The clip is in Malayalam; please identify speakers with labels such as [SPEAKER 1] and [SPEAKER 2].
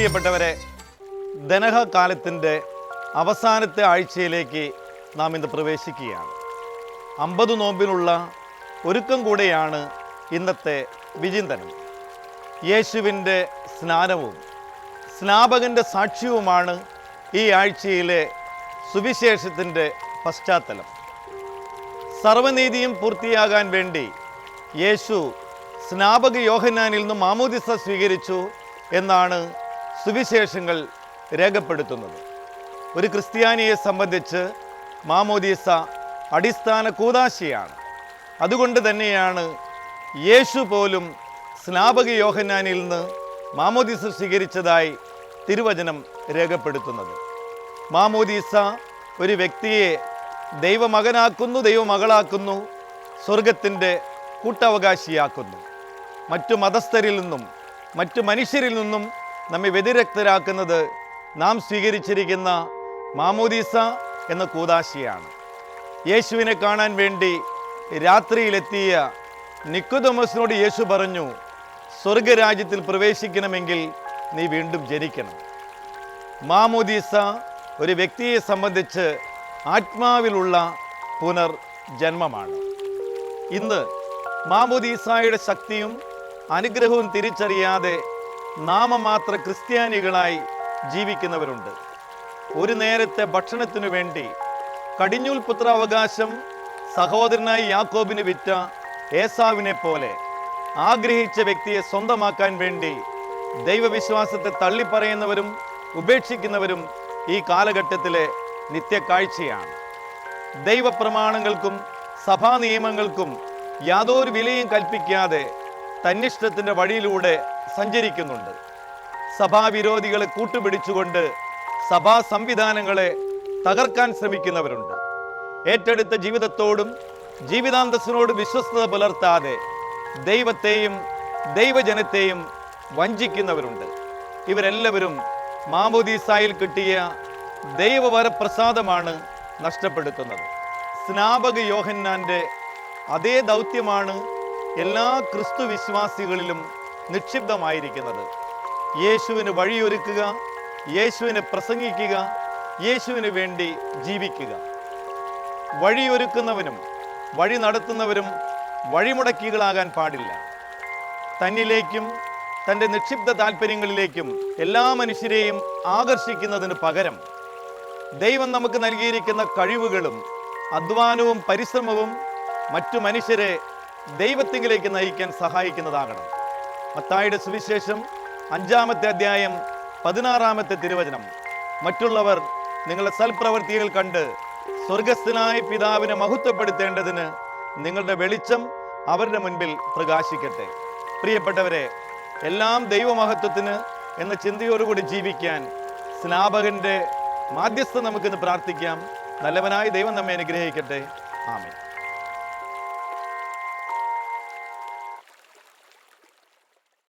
[SPEAKER 1] പ്രിയപ്പെട്ടവരെ ധനഹ കാലത്തിന്റെ അവസാനത്തെ ആഴ്ചയിലേക്ക് നാം ഇന്ന് പ്രവേശിക്കുകയാണ്. അമ്പത് നോമ്പിനുള്ള ഒരുക്കം കൂടെയാണ് ഇന്നത്തെ വിചിന്തനം. യേശുവിന്റെ സ്നാനവും സ്നാപകന്റെ സാക്ഷ്യവുമാണ് ഈ ആഴ്ചയിലെ സുവിശേഷത്തിന്റെ പശ്ചാത്തലം. സർവനീതിയും പൂർത്തിയാകാൻ വേണ്ടി യേശു സ്നാപക യോഹനാനിൽ നിന്ന് മാമോദിസ സ്വീകരിച്ചു എന്നാണ് സുവിശേഷങ്ങൾ രേഖപ്പെടുത്തുന്നത്. ഒരു ക്രിസ്ത്യാനിയെ സംബന്ധിച്ച് മാമോദീസ അടിസ്ഥാന കൂതാശയാണ്. അതുകൊണ്ട് തന്നെയാണ് യേശു പോലും സ്നാപക യോഹന്നാനിൽ നിന്ന് മാമോദീസ സ്വീകരിച്ചതായി തിരുവചനം രേഖപ്പെടുത്തുന്നത്. മാമോദീസ ഒരു വ്യക്തിയെ ദൈവമകനാക്കുന്നു ദൈവമകളാക്കുന്നു സ്വർഗത്തിന്റെ കൂട്ടവകാശിയാക്കുന്നു. മറ്റു മതസ്ഥരിൽ നിന്നും മറ്റു മനുഷ്യരിൽ നിന്നും നമ്മെ വ്യതിരക്തരാക്കുന്നത് നാം സ്വീകരിച്ചിരിക്കുന്ന മാമോദീസ എന്ന കൂതാശിയാണ്. യേശുവിനെ കാണാൻ വേണ്ടി രാത്രിയിലെത്തിയ നിക്കുതമസിനോട് യേശു പറഞ്ഞു സ്വർഗരാജ്യത്തിൽ പ്രവേശിക്കണമെങ്കിൽ നീ വീണ്ടും ജനിക്കണം. മാമോദീസ ഒരു വ്യക്തിയെ സംബന്ധിച്ച് ആത്മാവിലുള്ള പുനർജന്മമാണ്. ഇന്ന് മാമോദീസായുടെ ശക്തിയും അനുഗ്രഹവും തിരിച്ചറിയാതെ നാമമാത്ര ക്രിസ്ത്യാനികളായി ജീവിക്കുന്നവരുണ്ട്. ഒരു നേരത്തെ ഭക്ഷണത്തിനു വേണ്ടി കടിഞ്ഞൂൽ പുത്രാവകാശം സഹോദരനായി യാക്കോബിന് വിറ്റ ഏസാവിനെ പോലെ ആഗ്രഹിച്ച വ്യക്തിയെ സ്വന്തമാക്കാൻ വേണ്ടി ദൈവവിശ്വാസത്തെ തള്ളിപ്പറയുന്നവരും ഉപേക്ഷിക്കുന്നവരും ഈ കാലഘട്ടത്തിലെ നിത്യക്കാഴ്ചയാണ്. ദൈവപ്രമാണങ്ങൾക്കും സഭാ നിയമങ്ങൾക്കും യാതൊരു വിലയും കൽപ്പിക്കാതെ തന്നിഷ്ടത്തിന്റെ വഴിയിലൂടെ സഞ്ചരിക്കുന്നുണ്ട്. സഭാവിരോധികളെ കൂട്ടുപിടിച്ചുകൊണ്ട് സഭാ സംവിധാനങ്ങളെ തകർക്കാൻ ശ്രമിക്കുന്നവരുണ്ട്. ഏറ്റെടുത്ത ജീവിതത്തോടും ജീവിതാന്തസ്സിനോടും വിശ്വസ്തത പുലർത്താതെ ദൈവത്തെയും ദൈവജനത്തെയും വഞ്ചിക്കുന്നവരുണ്ട്. ഇവരെല്ലാവരും മാമോദീസായിൽ കിട്ടിയ ദൈവവരപ്രസാദമാണ് നഷ്ടപ്പെടുത്തുന്നത്. സ്നാപക യോഹന്നാന്റെ അതേ ദൗത്യമാണ് എല്ലാ ക്രിസ്തു വിശ്വാസികളിലും നിക്ഷിപ്തമായിരിക്കുന്നത്. യേശുവിന് വഴിയൊരുക്കുക യേശുവിനെ പ്രസംഗിക്കുക യേശുവിന് വേണ്ടി ജീവിക്കുക. വഴിയൊരുക്കുന്നവനും വഴി നടത്തുന്നവരും വഴിമുടക്കികളാകാൻ പാടില്ല. തന്നിലേക്കും തന്റെ നിക്ഷിപ്ത താല്പര്യങ്ങളിലേക്കും എല്ലാ മനുഷ്യരെയും ആകർഷിക്കുന്നതിന് പകരം ദൈവം നമുക്ക് നൽകിയിരിക്കുന്ന കഴിവുകളും അധ്വാനവും പരിശ്രമവും മറ്റു മനുഷ്യരെ ദൈവത്തിങ്കിലേക്ക് നയിക്കാൻ സഹായിക്കുന്നതാകണം. മത്തായുടെ സുവിശേഷം അഞ്ചാമത്തെ അധ്യായം പതിനാറാമത്തെ തിരുവചനം. മറ്റുള്ളവർ നിങ്ങളുടെ സൽപ്രവൃത്തികൾ കണ്ട് സ്വർഗസ്ഥനായ പിതാവിനെ മഹത്വപ്പെടുത്തേണ്ടതിന് നിങ്ങളുടെ വെളിച്ചം അവരുടെ മുൻപിൽ പ്രകാശിക്കട്ടെ. പ്രിയപ്പെട്ടവരെ എല്ലാം ദൈവമഹത്വത്തിന് എന്ന ചിന്തയോടുകൂടി ജീവിക്കാൻ സ്നാപകന്റെ മാധ്യസ്ഥ നമുക്കിന്ന് പ്രാർത്ഥിക്കാം. നല്ലവനായ ദൈവം നമ്മെ അനുഗ്രഹിക്കട്ടെ. ആമേ